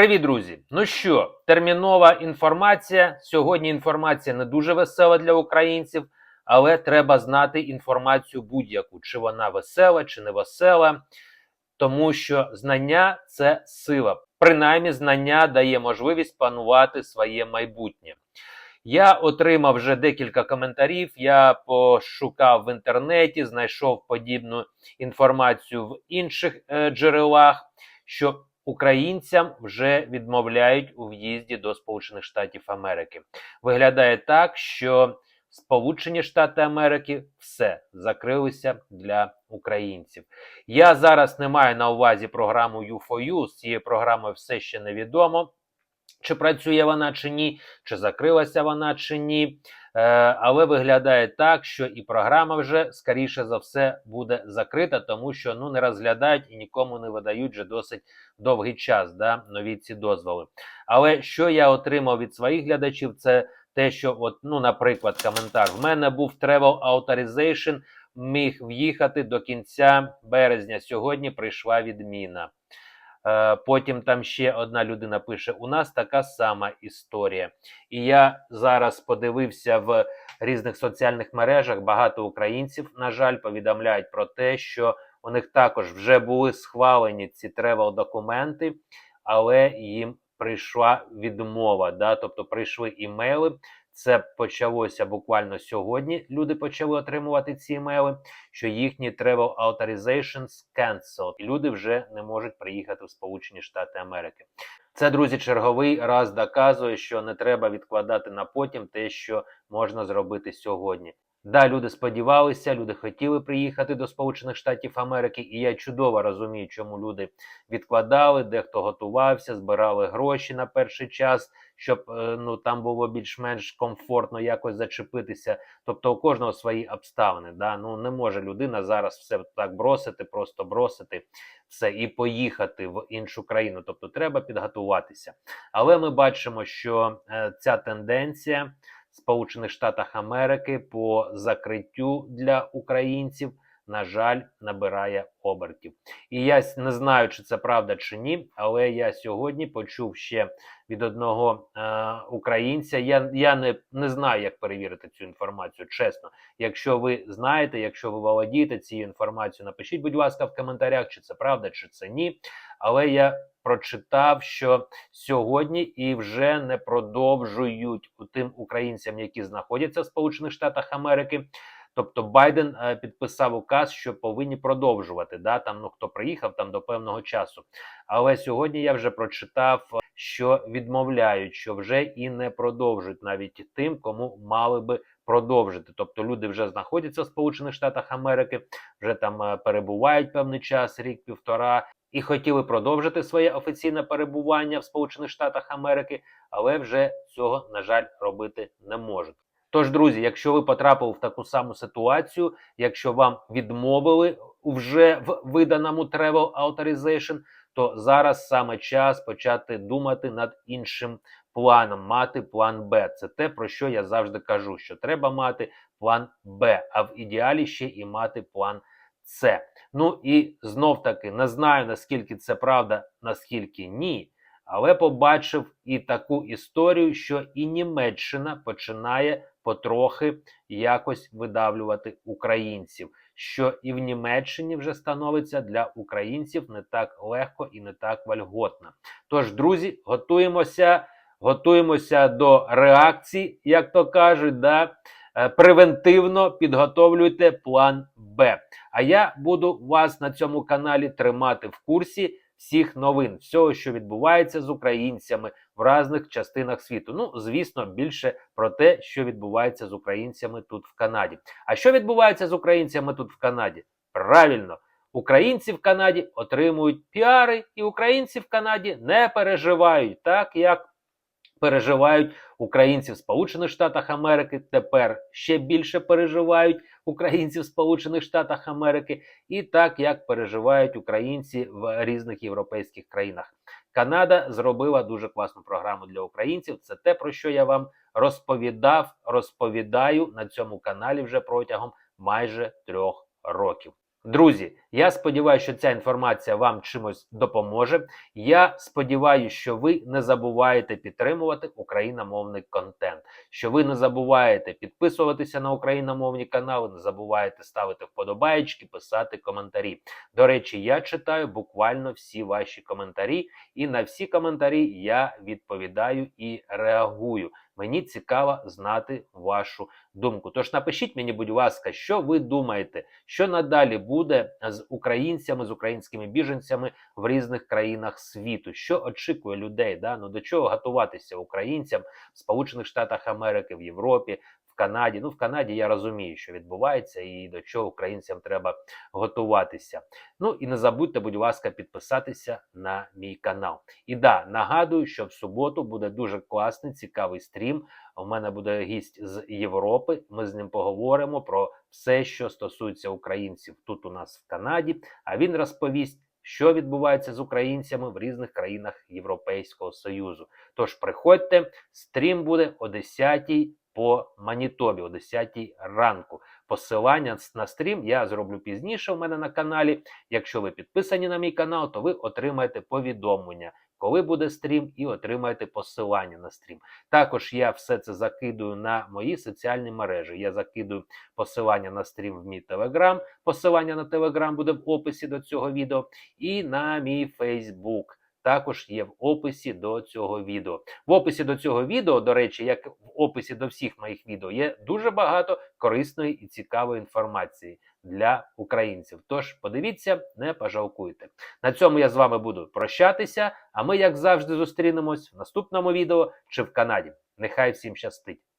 Привіт, друзі! Ну що, термінова інформація. Сьогодні інформація не дуже весела для українців, але треба знати інформацію будь-яку, чи вона весела, чи не весела, тому що знання це сила. Принаймні, знання дає можливість планувати своє майбутнє. Я отримав вже декілька коментарів. Я пошукав в інтернеті, знайшов подібну інформацію в інших е, джерелах, що українцям вже відмовляють у в'їзді до Сполучених Штатів Америки. Виглядає так, що Сполучені Штати Америки все закрилися для українців. Я зараз не маю на увазі програму U4U, з цією програмою все ще невідомо. Чи працює вона чи ні, чи закрилася вона чи ні. Е, але виглядає так, що і програма вже скоріше за все буде закрита, тому що ну не розглядають і нікому не видають вже досить довгий час да, нові ці дозволи. Але що я отримав від своїх глядачів, це те, що, от, ну, наприклад, коментар: в мене був travel authorization, міг в'їхати до кінця березня. Сьогодні прийшла відміна. Е, Потім там ще одна людина пише: у нас така сама історія. І я зараз подивився в різних соціальних мережах. Багато українців, на жаль, повідомляють про те, що у них також вже були схвалені ці тревел документи, але їм прийшла відмова. Да? Тобто прийшли імейли. Це почалося буквально сьогодні. Люди почали отримувати ці емейли, що їхні travel authorizations cancelled. І люди вже не можуть приїхати в Сполучені Штати Америки. Це, друзі, черговий раз доказує, що не треба відкладати на потім те, що можна зробити сьогодні. Да, люди сподівалися, люди хотіли приїхати до Сполучених Штатів Америки, і я чудово розумію, чому люди відкладали, дехто готувався, збирали гроші на перший час, щоб е, ну там було більш-менш комфортно якось зачепитися. Тобто у кожного свої обставини. Да? Ну не може людина зараз все так бросити, просто бросити все і поїхати в іншу країну. Тобто треба підготуватися. Але ми бачимо, що е, ця тенденція. Сполучених Штатах Америки по закриттю для українців, на жаль, набирає обертів. І я не знаю, чи це правда чи ні, але я сьогодні почув ще від одного е, українця. Я я не, не знаю, як перевірити цю інформацію. Чесно, якщо ви знаєте, якщо ви володієте цією інформацією, напишіть, будь ласка, в коментарях, чи це правда, чи це ні. Але я прочитав, що сьогодні і вже не продовжують тим українцям, які знаходяться в Сполучених Штатах Америки. Тобто Байден е, підписав указ, що повинні продовжувати. Да, там ну хто приїхав там до певного часу. Але сьогодні я вже прочитав, що відмовляють, що вже і не продовжують навіть тим, кому мали би продовжити. Тобто люди вже знаходяться в Сполучених Штатах Америки, вже там е, перебувають певний час, рік, півтора. І хотіли продовжити своє офіційне перебування в Сполучених Штатах Америки, але вже цього, на жаль, робити не можуть. Тож, друзі, якщо ви потрапили в таку саму ситуацію, якщо вам відмовили вже в виданому travel authorization, то зараз саме час почати думати над іншим планом, мати план Б. Це те, про що я завжди кажу: що треба мати план Б, а в ідеалі ще і мати план С. Ну і знов таки не знаю наскільки це правда, наскільки ні. Але побачив і таку історію, що і Німеччина починає потрохи якось видавлювати українців, що і в Німеччині вже становиться для українців не так легко і не так вальготно. Тож, друзі, готуємося, готуємося до реакції, як то кажуть, да. Е, превентивно підготовлюйте план Б. А я буду вас на цьому каналі тримати в курсі всіх новин, всього, що відбувається з українцями в різних частинах світу. Ну, звісно, більше про те, що відбувається з українцями тут в Канаді. А що відбувається з українцями тут в Канаді? Правильно. Українці в Канаді отримують піари, і українці в Канаді не переживають так, як переживають українці в Сполучених Штатах Америки. Тепер ще більше переживають українці в Сполучених Штатах Америки, і так як переживають українці в різних європейських країнах. Канада зробила дуже класну програму для українців. Це те, про що я вам розповідав, розповідаю на цьому каналі вже протягом майже трьох років. Друзі, я сподіваюся, що ця інформація вам чимось допоможе. Я сподіваюся, що ви не забуваєте підтримувати україномовний контент, що ви не забуваєте підписуватися на україномовні канали, не забуваєте ставити вподобаєчки, писати коментарі. До речі, я читаю буквально всі ваші коментарі, і на всі коментарі я відповідаю і реагую. Мені цікаво знати вашу думку. Тож напишіть мені, будь ласка, що ви думаєте, що надалі буде з українцями, з українськими біженцями в різних країнах світу? Що очікує людей? Да? Ну до чого готуватися українцям в Сполучених Штатах Америки, в Європі, Канаді? Ну в Канаді я розумію, що відбувається, і до чого українцям треба готуватися. Ну і не забудьте, будь ласка, підписатися на мій канал. І да, нагадую, що в суботу буде дуже класний, цікавий стрім. У мене буде гість з Європи. Ми з ним поговоримо про все, що стосується українців тут у нас в Канаді. А він розповість, що відбувається з українцями в різних країнах Європейського Союзу. Тож приходьте, стрім буде о 10 по Манітобі, о 10 ранку. Посилання на стрім я зроблю пізніше у мене на каналі. Якщо ви підписані на мій канал, то ви отримаєте повідомлення, коли буде стрім, і отримаєте посилання на стрім. Також я все це закидую на мої соціальні мережі. Я закидую посилання на стрім в мій телеграм. Посилання на телеграм буде в описі до цього відео, і на мій Фейсбук. Також є в описі до цього відео. В описі до цього відео, до речі, як в описі до всіх моїх відео, є дуже багато корисної і цікавої інформації для українців. Тож подивіться, не пожалкуйте. На цьому я з вами буду прощатися. А ми, як завжди, зустрінемось в наступному відео чи в Канаді. Нехай всім щастить!